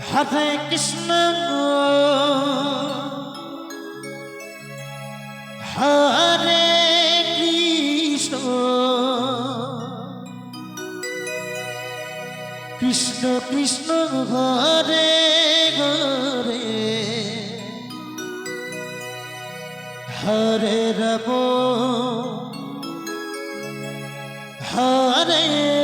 Hare Krishna Hare Krishna. Krishna Krishna Hare Hare. Hare Rab. Hare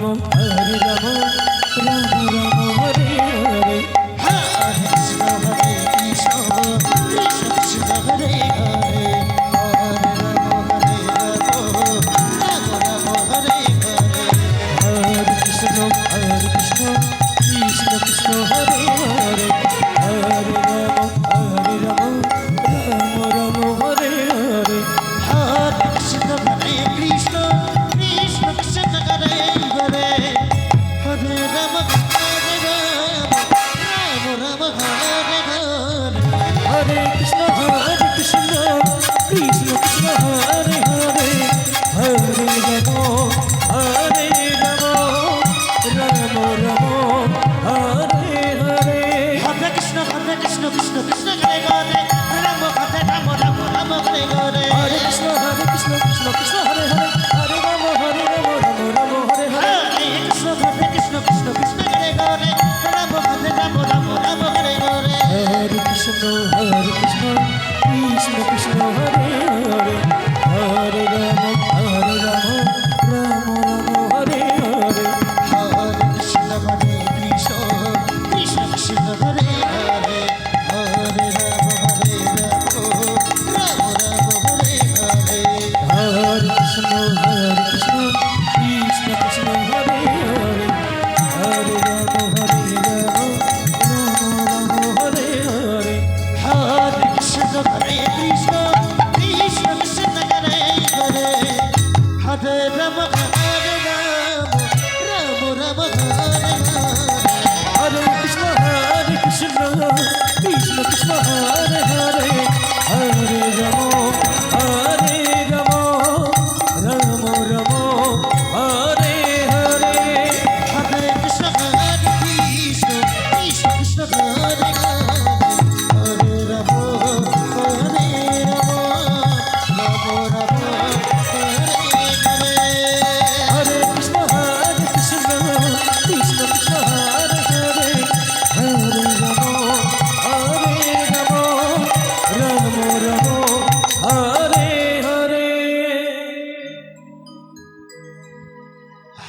vamos. Krishna Krishna Krishna Joy গদে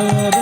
Hare